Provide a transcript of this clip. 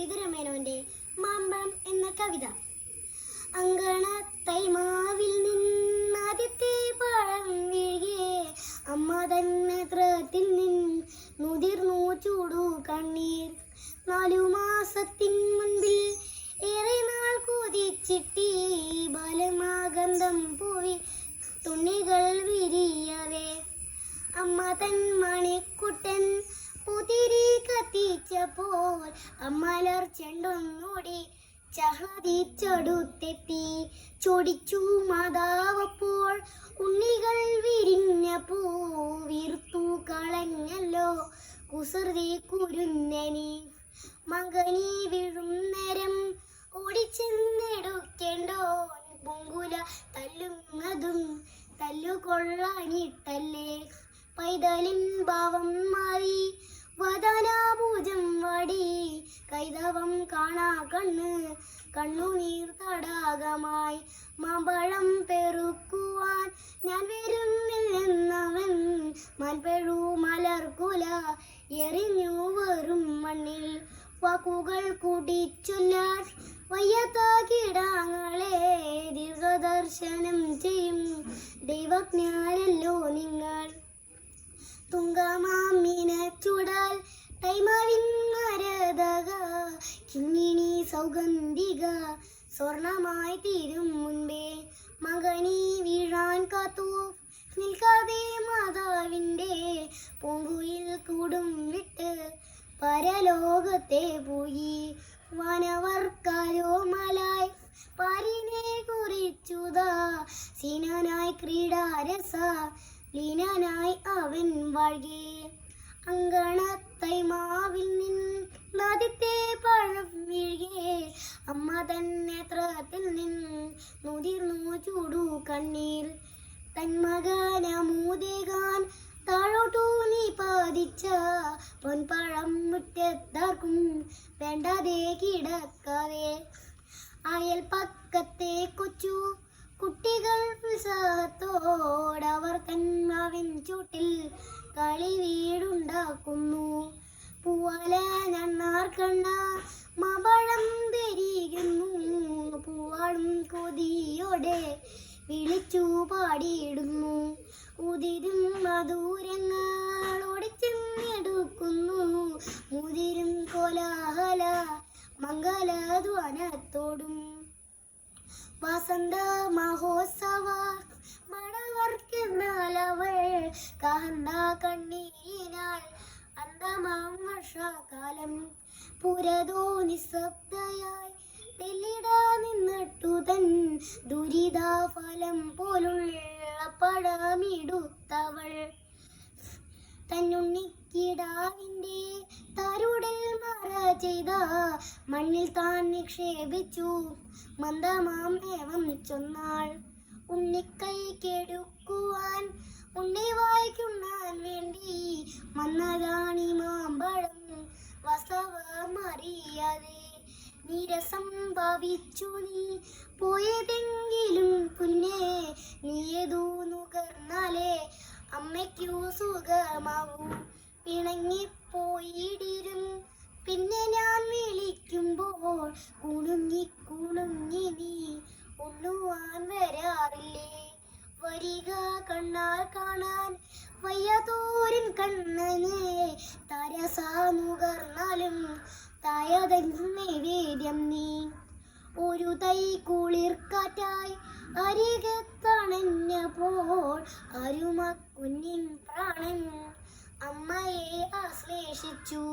ശ്രീധരമേനോന്റെ മാമ്പഴം എന്ന കവിത. അങ്കണ തൈമാവിൽ നിന്നാദ്യത്തെ പഴം വീഴിയേ. അമ്മ തന്നെ നേത്രത്തിൽ നിന്ന് മുതിർന്നു ചൂടു കണ്ണീർ. നാലു മാസത്തിൻ മുൻപിൽ ഏറെ നാൾ കൊതിച്ചിട്ടി ബലമാകന്ധം പോയി തുണികൾ വിരിയവേ. അമ്മ തൻ മണിക്കുട്ടൻ പുതിരി കത്തിച്ചപ്പോൾ അമ്മലർ ചെണ്ടൊന്നോടി ചഹതിച്ചടുത്തെത്തി ചൊടിച്ചു മാതാവപ്പോൾ ഉണ്ണികൾ വിരിഞ്ഞപ്പോ വീർത്തു കളഞ്ഞല്ലോ. കുസൃതി കുരുന്നനി മകനി വീഴും നേരം ഓടിച്ചെന്നെടുക്കേണ്ടോ പൊങ്കുല തല്ലുന്നതും തല്ലുകൊള്ളാനിട്ടല്ലേ. പൈതലിൻ ഭാവം മാറി വദനാഭൂജം വടി. കൈതവം കാണാ കണ്ണ്. കണ്ണുനീർ തടാകമായി. മാമ്പഴം പെറുക്കുവാൻ ഞാൻ വരുന്നില്ലെന്നവൻ മൽപ്പെഴു മലർക്കുല എറിഞ്ഞു വെറും മണ്ണിൽ. വാക്കുകൾ കുടിച്ചൊല്ലാൻ വയ്യാത്ത കിടാങ്ങളെ ദീർഘദർശനം ചെയ്യും. ദൈവജ്ഞാനല്ലോ നിങ്ങൾ. കിങ്ങിണി സൗഗന്ധിക സ്വർണമായി തീരും മുൻപേ മകനി വീഴാൻ കാത്തു. നിൽക്കാതെ മാതാവിന്റെ പൂങ്കുയിൽ കൂടും വിട്ട് പരലോകത്തെ പോയി. വനവർക്കാരോ മലായി പാരിനെ കുറിച്ചുതാ സീനനായി ക്രീഡാരസ. ലീനനായി അവൻ വാഴേ നിൻ നദിത്തെ പഴം വീഴേ അമ്മ തൻ നേത്രത്തിൽ നിന്ന് മുതിർന്നു ചൂടു കണ്ണീർ. തന്മകനമൂതേകാൻ താഴോട്ടു നീ പതിച്ച പൊൻപഴം മുറ്റത്താർക്കും വേണ്ടാതെ കിടക്കാതെ. അയൽ പക്കത്തെ കൊച്ചു കുട്ടികൾ ഉത്സാഹത്തോടവർ കന്മാവിൻ ചൂട്ടിൽ കളി വീടുണ്ടാക്കുന്നു. പൂവല നന്നാർ കണ്ണ മപഴം തിരിയുന്നു പൂവാളും കൊതിയോടെ വിളിച്ചു പാടിയിടുന്നു. ഉതിരും മധുരങ്ങൾ ഒടിച്ചെന്നെടുക്കുന്നു. മുതിരും കോലാഹല മംഗലധ്വനത്തോടും വസന്ത മഹോത്സവ മണവർക്കെന്നാലവൾ കാന്ത കണ്ണീരിനാൽ അന്തമാം വർഷാകാലം പുരതോ നിശബ്ദയായി തെല്ലിട നിന്നിട്ടു തൻ ദുരിതാഫലം പോലുള്ള പടമിടുത്തവൾ. മറ ചെയ്ത മണ്ണിൽ താൻ നിക്ഷേപിച്ചു. മന്ദമാം ഏവം ചൊന്നാൾ ഉണ്ണിക്കൈ കെടുക്കുവാൻ ഉണ്ണി വായിക്കുണ്ണാൻ വേണ്ടി മന്നരാണി മാമ്പഴം വസവമറിയാതെ നിരസം ഭാവിച്ചു നീ പോയതെങ്കിലും കുഞ്ഞെ നീയതൂ നുകർന്നാലേ അമ്മയ്ക്കു സുഖമാവൂ. പിണങ്ങിപ്പോയിടിരും കുണുങ്ങി കുണുങ്ങി നീ ഉണ്ണുവാൻ വരാറില്ലേ? വരിക കണ്ണാൽ കാണാൻ വയ്യാതോരൻ കണ്ണനെ തരസാ നുകർന്നാലും തായതെന്നേവേദ്യം നീ. ഒരു തൈ കുളിർക്കാറ്റായി അരികത്തണഞ്ഞപ്പോൾ അരുമ കുഞ്ഞിൻ പ്രാണൻ അമ്മയെ ആശ്ലേഷിച്ചു.